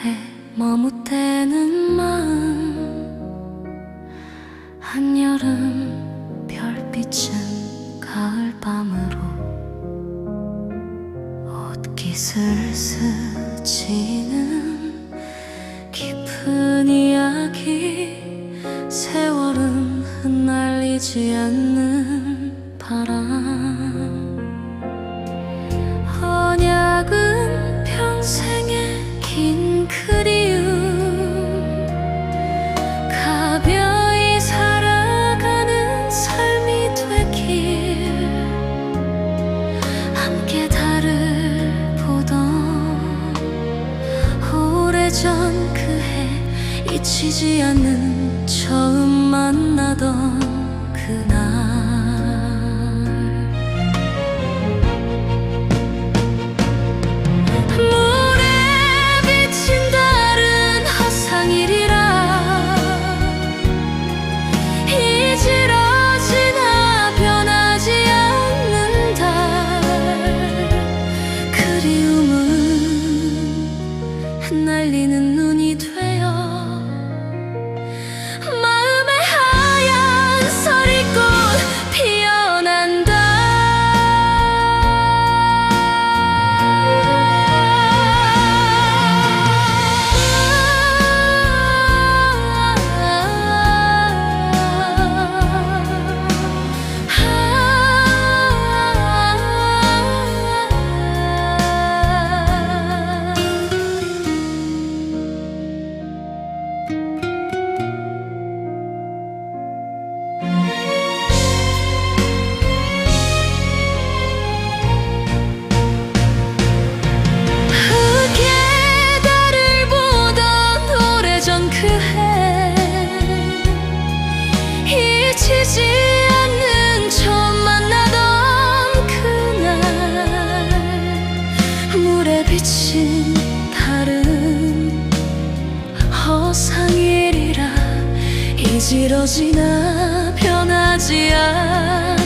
이달에 머뭇대는 마음 한여름 별빛은 가을밤으로 옷깃을 스치는 깊은 이야기 세월은 흩날리지 않는 오래전 그해 잊히지 않는 처음 만나던 잊히지 않는 처음 만나던 그날. 물에 비친 달은 허상일이라 이지러지나 변하지 않는